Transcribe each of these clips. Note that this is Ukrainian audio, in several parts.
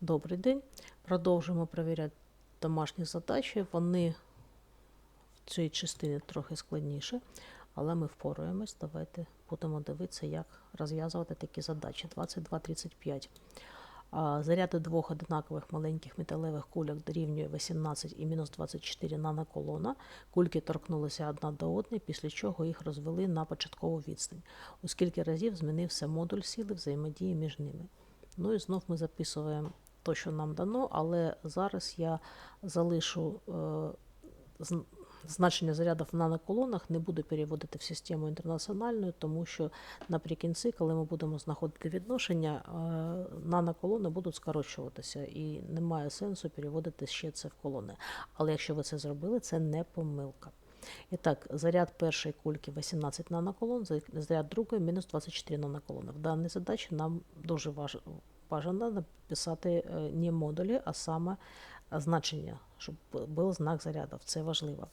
Добрий день. Продовжуємо перевіряти домашні задачі. Вони в цій частині трохи складніше, але ми впораємось. Давайте будемо дивитися, як розв'язувати такі задачі. 22.35. Заряди двох одинакових маленьких металевих кульок дорівнює 18 і мінус 24 наноколона. Кульки торкнулися одна до одної, після чого їх розвели на початкову відстань. У скільки разів змінився модуль сили взаємодії між ними. Ну і знов ми записуємо те, що нам дано, але зараз я залишу е, значення зарядів в наноколонах, не буду переводити в систему інтернаціональну, тому що наприкінці, коли ми будемо знаходити відношення, е, наноколони будуть скорочуватися і немає сенсу переводити ще це в колони. Але якщо ви це зробили, це не помилка. І так, заряд першої кульки 18 наноколон, заряд другої мінус 24 наноколони. В даній задачі нам дуже важ- бажано написати е, не модулі, а саме е, значення, щоб був знак заряду. Це важливо.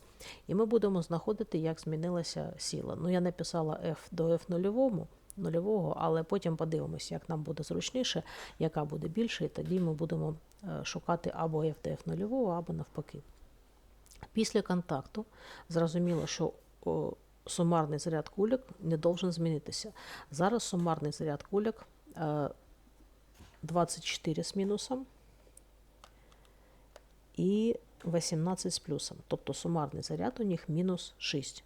І ми будемо знаходити, як змінилася сила. Ну, я написала F до F нульовому, нульового, але потім подивимося, як нам буде зручніше, яка буде більше, і тоді ми будемо е, шукати або F до F нульового, або навпаки. Після контакту зрозуміло, що сумарний заряд кульок не должен змінитися. Зараз сумарний заряд кульок е, 24 з мінусом і 18 з плюсом. Тобто сумарний заряд у них мінус 6.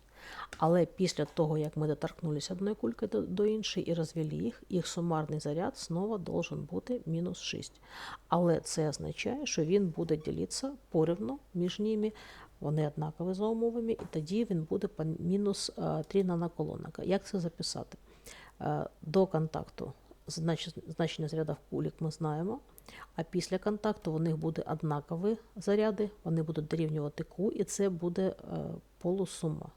Але після того, як ми доторкнулися одної кульки до, іншої і розвели їх, їх сумарний заряд знову должен бути мінус 6. Але це означає, що він буде ділитися порівну між ними. Вони однакові за умовами, і тоді він буде по мінус е, 3 наноколонника. Як це записати? Е, До контакту знач- значення зарядів кулік ми знаємо, а після контакту у них буде однакові заряди, вони будуть дорівнювати Q, і це буде е, полусума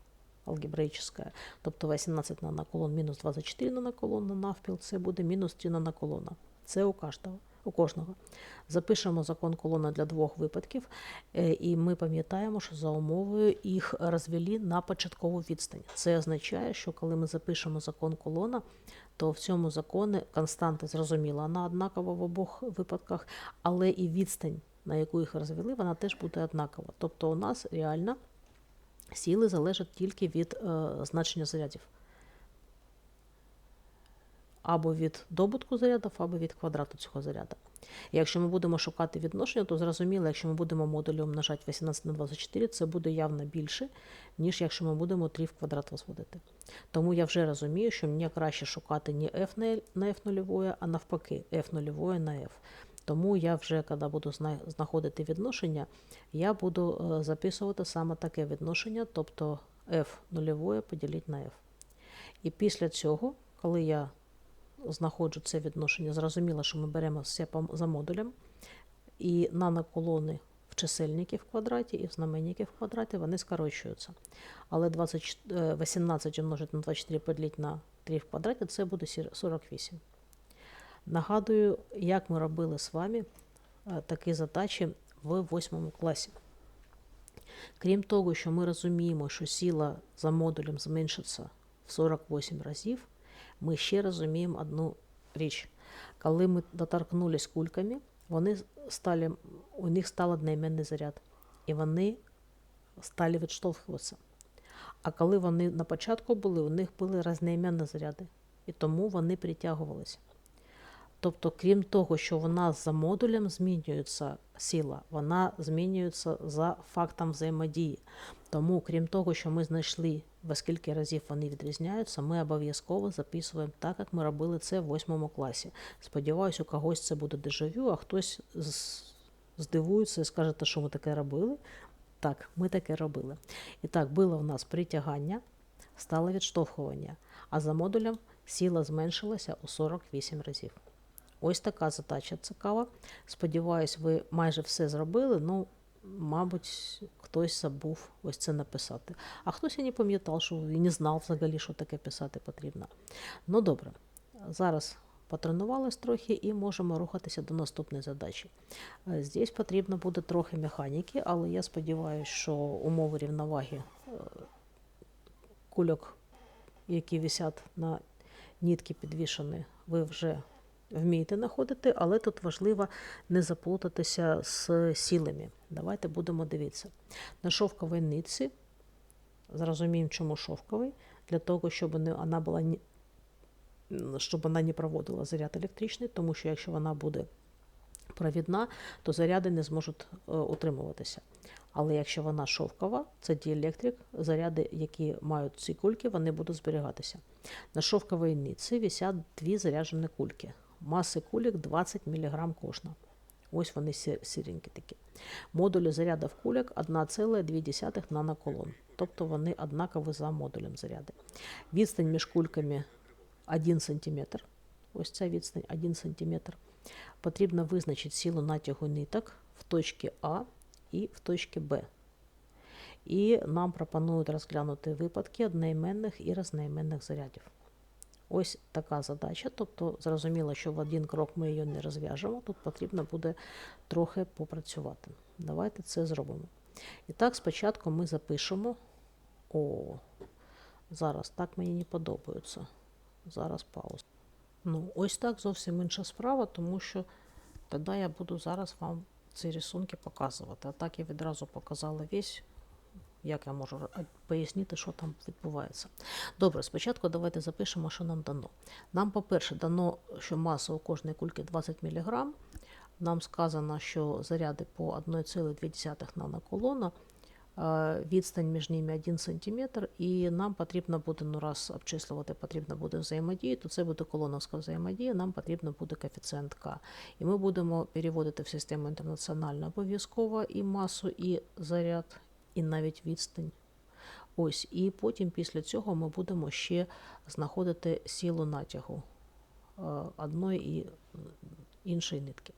алгебраїчна. Тобто 18 наноколон мінус 24 наноколон на навпіл, це буде мінус 3 наноколона. Це у кожного. У кожного. Запишемо закон колона для двох випадків, е, і ми пам'ятаємо, що за умовою їх розвели на початкову відстань. Це означає, що коли ми запишемо закон колона, то в цьому законі константа зрозуміла, вона однакова в обох випадках, але і відстань, на яку їх розвели, вона теж буде однакова. Тобто у нас реально сили залежать тільки від е, значення зарядів. Або від добутку зарядів, або від квадрату цього заряду. Якщо ми будемо шукати відношення, то зрозуміло, якщо ми будемо модулі умножати 18 на 24, це буде явно більше, ніж якщо ми будемо 3 в квадрат возводити. Тому я вже розумію, що мені краще шукати не f на- на f нульової, а навпаки, f нульової на f. Тому я вже, коли буду знаходити відношення, я буду е, записувати саме таке відношення, тобто f нульової поділити на f. І після цього, коли я знаходжу це відношення, зрозуміло, що ми беремо все за модулем, і наноколони в чисельники в квадраті і в знаменники в квадраті вони скорочуються. Але 20, е, 18 умножити на 24 поділити на 3 в квадраті це буде 48. Нагадую, як ми робили з вами е, такі задачі в 8 класі. Крім того, що ми розуміємо, що сила за модулем зменшиться в 48 разів, ми ще розуміємо одну річ. Коли ми доторкнулись кульками, вони стали, у них став одноіменний заряд, і вони стали відштовхуватися. А коли вони на початку були, у них були різноіменні заряди, і тому вони притягувалися. Тобто, крім того, що вона за модулем змінюється сила, вона змінюється за фактом взаємодії. Тому, крім того, що ми знайшли, во скільки разів вони відрізняються, ми обов'язково записуємо так, як ми робили це в восьмому класі. Сподіваюсь, у когось це буде дежавю, а хтось здивується і скаже, що ми таке робили. Так, ми таке робили. І так, було в нас притягання, стало відштовхування, а за модулем сила зменшилася у 48 разів. Ось така задача цікава. Сподіваюсь, ви майже все зробили. Ну, мабуть, хтось забув ось це написати. А хтось і не пам'ятав, що і не знав взагалі, що таке писати потрібно. Ну добре, зараз потренувались трохи і можемо рухатися до наступної задачі. Е, Здесь потрібно буде трохи механіки, але я сподіваюся, що умови рівноваги е, кульок, які висять на нітки підвішені, ви вже вмієте знаходити, але тут важливо не заплутатися з сілами. Давайте будемо дивитися. На шовковій нитці, зрозуміємо, чому шовковий, для того, щоб вона була щоб вона не проводила заряд електричний, тому що якщо вона буде провідна, то заряди не зможуть е, утримуватися. Але якщо вона шовкова, це діелектрик, заряди, які мають ці кульки, вони будуть зберігатися. На шовковій нитці висять дві заряджені кульки. Маси кульок 20 мг кожна. Ось вони сі- сіренькі такі. Модулі зарядів кульок 1,2 наноколон. Тобто вони однакові за модулем заряди. Відстань між кульками 1 см. Ось ця відстань 1 см. Потрібно визначити силу натягу ниток в точці А і в точці Б. І нам пропонують розглянути випадки одноіменних і різноіменних зарядів. Ось така задача. Тобто, зрозуміло, що в один крок ми її не розв'яжемо. Тут потрібно буде трохи попрацювати. Давайте це зробимо. І так, спочатку ми запишемо. О, зараз так мені не подобається. Зараз пауза. Ну, ось так зовсім інша справа, тому що тоді я буду зараз вам ці рисунки показувати. А так я відразу показала весь, як я можу пояснити, що там відбувається. Добре, спочатку давайте запишемо, що нам дано. Нам, по-перше, дано, що маса у кожної кульки 20 мг. Нам сказано, що заряди по 1,2 наноколона, е, відстань між ними 1 см, і нам потрібно буде, ну раз обчислювати потрібно буде взаємодію, то це буде колоновська взаємодія, нам потрібно буде коефіцієнт К. І ми будемо переводити в систему інтернаціональну обов'язково і масу, і заряд, і навіть відстань. Ось, і потім після цього ми будемо ще знаходити силу натягу е, одної і іншої нитки.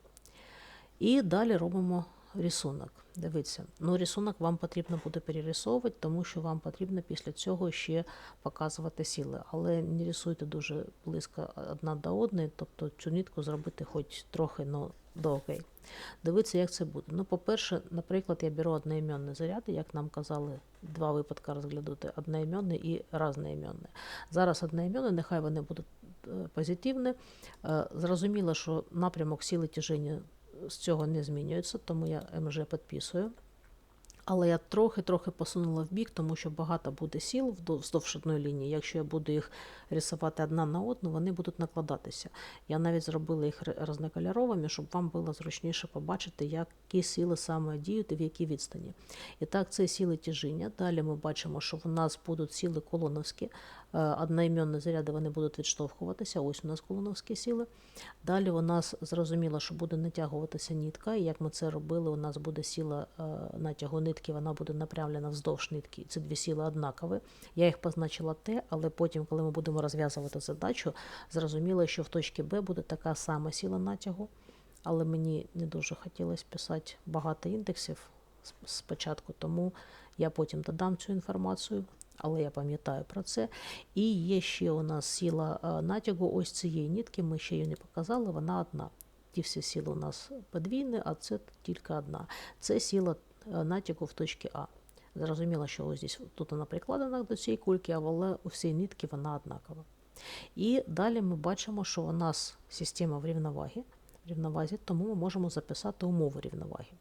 І далі робимо рисунок. Дивіться, ну рисунок вам потрібно буде перерисовувати, тому що вам потрібно після цього ще показувати сили. Але не рисуйте дуже близько одна до одної, тобто цю нитку зробити хоч трохи, ну до окей. Дивіться, як це буде. Ну, по-перше, наприклад, я беру одноіменні заряди, як нам казали, два випадки розглядати: одноіменний і разноіменний. Зараз одноіменні, нехай вони будуть е, позитивні. Е, Зрозуміло, що напрямок сили тяжіння з цього не змінюється, тому я МЖ підписую. Але я трохи-трохи посунула в бік, тому що багато буде сіл вздовж одної лінії. Якщо я буду їх рисувати одна на одну, вони будуть накладатися. Я навіть зробила їх різнокольоровими, щоб вам було зручніше побачити, які сили саме діють і в якій відстані. І так, це сіли тяжіння. Далі ми бачимо, що в нас будуть сіли колоновські, одноіменні заряди вони будуть відштовхуватися. Ось у нас колоновські сили. Далі у нас зрозуміло, що буде натягуватися нитка, і як ми це робили, у нас буде сила е, натягу нитки, вона буде направлена вздовж нитки. Ці дві сили однакові. Я їх позначила Т, але потім, коли ми будемо розв'язувати задачу, зрозуміло, що в точці Б буде така сама сила натягу, але мені не дуже хотілося писати багато індексів спочатку, тому я потім додам цю інформацію. Але я пам'ятаю про це. І є ще у нас сила е, натягу ось цієї нитки, ми ще її не показали, вона одна. Ті всі сили у нас подвійні, а це тільки одна. Це сила е, натягу в точці А. Зрозуміло, що ось здесь, тут вона прикладена до цієї кульки, але у всій нитки вона однакова. І далі ми бачимо, що у нас система в рівновазі, тому ми можемо записати умови рівноваги.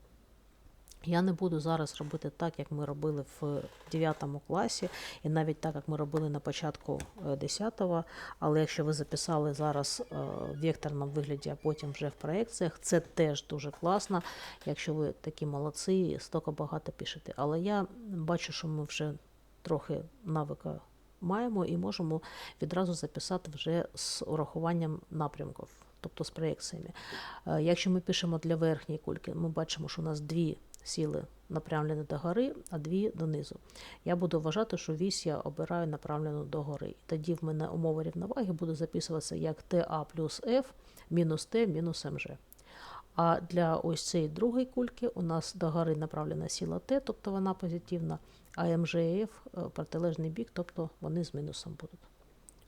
Я не буду зараз робити так, як ми робили в 9 класі, і навіть так, як ми робили на початку 10-го. Але якщо ви записали зараз е, в векторному вигляді, а потім вже в проекціях, це теж дуже класно, якщо ви такі молодці і стільки багато пишете. Але я бачу, що ми вже трохи навика маємо і можемо відразу записати вже з урахуванням напрямків, тобто з проекціями. Е, Якщо ми пишемо для верхньої кульки, ми бачимо, що у нас дві сіли направлені до гори, а дві донизу. Я буду вважати, що вісь я обираю направлену до гори. Тоді в мене умова рівноваги буде записуватися як TA плюс F мінус T мінус МЖ. А для ось цієї другої кульки у нас до гори направлена сила Т, тобто вона позитивна, а МЖ і F е, протилежний бік, тобто вони з мінусом будуть.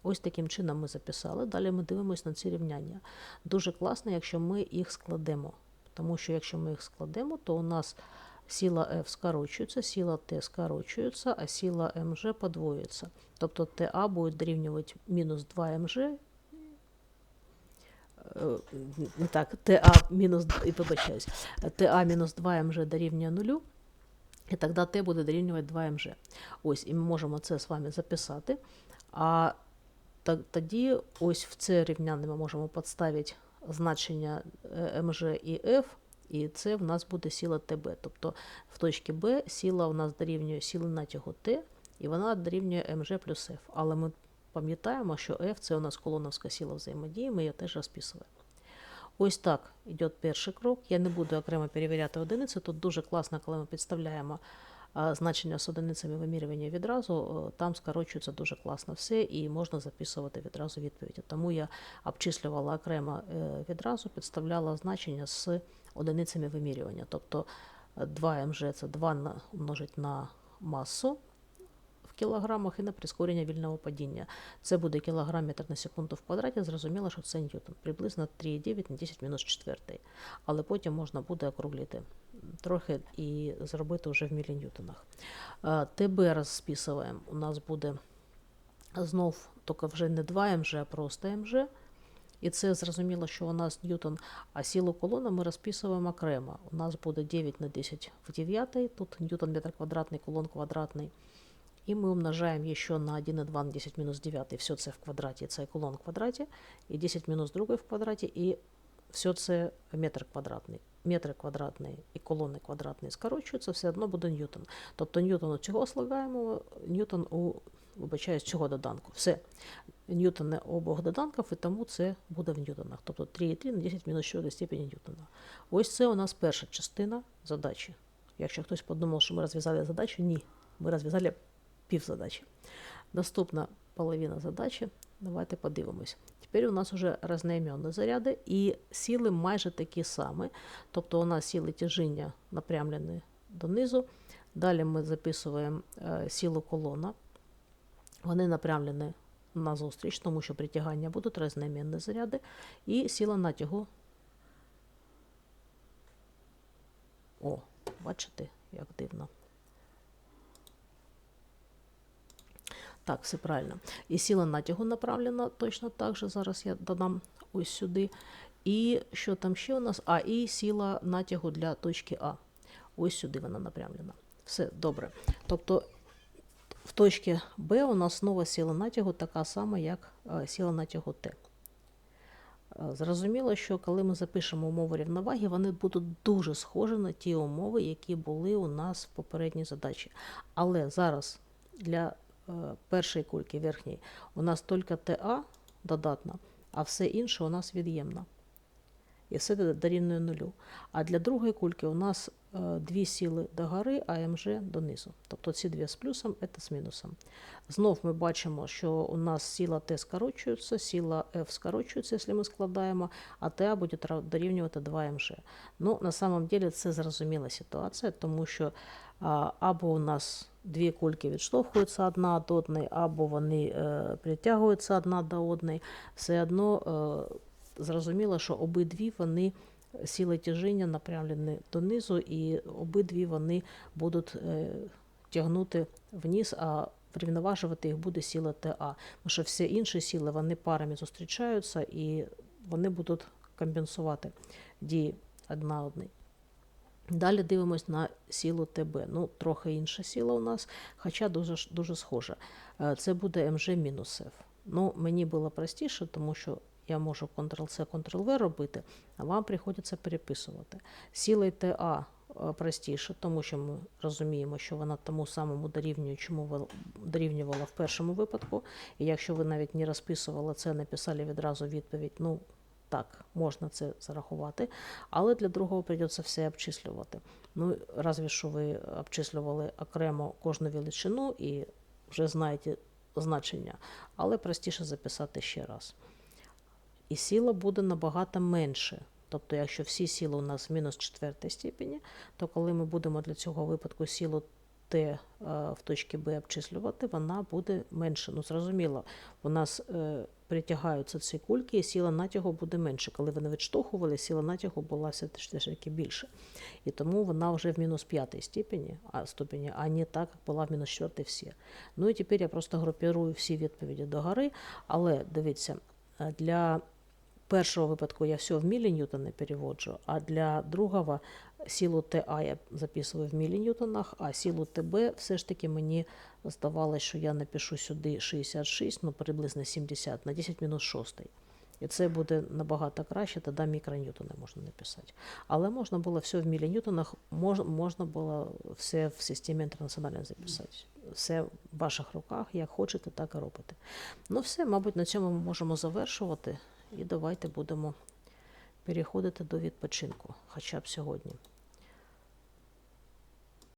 Ось таким чином ми записали. Далі ми дивимося на ці рівняння. Дуже класно, якщо ми їх складемо. Тому що якщо ми їх складемо, то у нас сила F скорочується, сила T скорочується, а сила МЖ подвоюється. Тобто TA буде дорівнювати мінус 2 МЖ, е, так, TA мінус, і вибачаюсь, TA мінус 2 МЖ дорівнює нулю, і тоді Т буде дорівнювати 2 МЖ. Ось, і ми можемо це з вами записати. А тоді ось в це рівняння ми можемо підставити значення е, МЖ і F, і це в нас буде сила ТБ. Тобто в точці Б сила у нас дорівнює сили натягу Т, і вона дорівнює МЖ плюс F. Але ми пам'ятаємо, що F це у нас колоновська сила взаємодії, ми її теж розписуємо. Ось так йде перший крок. Я не буду окремо перевіряти одиниці. Тут дуже класно, коли ми підставляємо значення з одиницями вимірювання відразу, там скорочується дуже класно все і можна записувати відразу відповіді. Тому я обчислювала окремо е, відразу, підставляла значення з одиницями вимірювання. Тобто е, 2 МЖ це 2 на, умножить на масу кілограмах і на прискорення вільного падіння. Це буде кілограм метр на секунду в квадраті. Зрозуміло, що це ньютон. Приблизно 3,9 на 10 мінус 4. Але потім можна буде округлити трохи і зробити вже в міліньютонах. Е, ТБ розписуємо. У нас буде знов тільки вже не 2 МЖ, а просто МЖ. І це зрозуміло, що у нас ньютон, а силу колона ми розписуємо окремо. У нас буде 9 на 10 в 9, тут ньютон метр квадратний, колон квадратний. І ми умножаємо еще на 1,2 на 10 мінус 9. Все це в квадраті, це колон в квадраті. І 10 мінус 2 в квадраті, і все це метр квадратний. Метри квадратні і колони квадратні скорочуються, все одно буде ньютон. Тобто ньютон у цього слагаємо, ньютон у, вибачаюсь, цього доданку. Все. Ньютони обох доданків, і тому це буде в ньютонах. Тобто 3,3 на 10 мінус 4 степені ньютона. Ось це у нас перша частина задачі. Якщо хтось подумав, що ми розв'язали задачу, ні. Ми розв'язали півзадачі. Наступна половина задачі. Давайте подивимось. Тепер у нас вже різноіменні заряди і сили майже такі самі. Тобто у нас сили тяжіння напрямлені донизу. Далі ми записуємо е, силу колона. Вони напрямлені назустріч, тому що притягання будуть різноіменні заряди. І сила натягу. О, бачите, як дивно. Так, все правильно. І сила натягу направлена точно так же. Зараз я додам ось сюди. І що там ще у нас? А, і сила натягу для точки А. Ось сюди вона напрямлена. Все добре. Тобто в точці Б у нас знову сила натягу така сама, як е, сила натягу Т. Е, Зрозуміло, що коли ми запишемо умови рівноваги, вони будуть дуже схожі на ті умови, які були у нас в попередній задачі. Але зараз для першої кульки верхньої у нас тільки TA додатна, а все інше у нас від'ємно. І все дорівнює нулю. А для другої кульки у нас е, дві сили до гори, а МЖ донизу. Тобто ці дві з плюсом, це з мінусом. Знов ми бачимо, що у нас сила Т скорочується, сила F скорочується, якщо ми складаємо, а TA буде дорівнювати 2МЖ. Ну, на самом деле це зрозуміла ситуація, тому що або у нас дві кульки відштовхуються одна від одної, або вони е, притягуються одна до одної. Все одно е, зрозуміло, що обидві вони сили тяжіння напрямлені донизу, і обидві вони будуть е, тягнути вниз, а врівноважувати їх буде сила TA. Тому що всі інші сили вони парами зустрічаються і вони будуть компенсувати дії одна одної. Далі дивимось на силу ТБ. Ну, трохи інша сила у нас, хоча дуже, дуже схожа. Е, Це буде МЖ мінус F. Ну, мені було простіше, тому що я можу Ctrl-C, Ctrl-V робити, а вам приходиться переписувати. Сілою TA е, простіше, тому що ми розуміємо, що вона тому самому дорівнює, чому дорівнювала в першому випадку. І якщо ви навіть не розписували це, написали відразу відповідь, ну, так, можна це зарахувати, але для другого прийдеться все обчислювати. Ну, разве що ви обчислювали окремо кожну величину і вже знаєте значення, але простіше записати ще раз. І сила буде набагато менше. Тобто, якщо всі сили у нас в мінус четвертій степені, то коли ми будемо для цього випадку силу Т е, в точці Б обчислювати, вона буде менше. Ну, зрозуміло, у нас е, притягаються ці кульки, і сила натягу буде менше. Коли вони відштовхували, сила натягу була все ж таки більше. І тому вона вже в мінус п'ятій степені, а, ступені, а не так, як була в мінус четвертій всі. Ну і тепер я просто групірую всі відповіді до гори, але дивіться, е, для першого випадку я все в міліньютони переводжу, а для другого силу ТА я записую в міліньютонах, а силу ТБ все ж таки мені здавалося, що я напишу сюди 66, ну приблизно 70 на 10 мінус 6. І це буде набагато краще, тоді мікроньютони можна написати. Але можна було все в міліньютонах, мож, можна було все в системі інтернаціональної записати. Все в ваших руках, як хочете, так і робите. Ну все, мабуть, на цьому ми можемо завершувати. І давайте будемо переходити до відпочинку, хоча б сьогодні.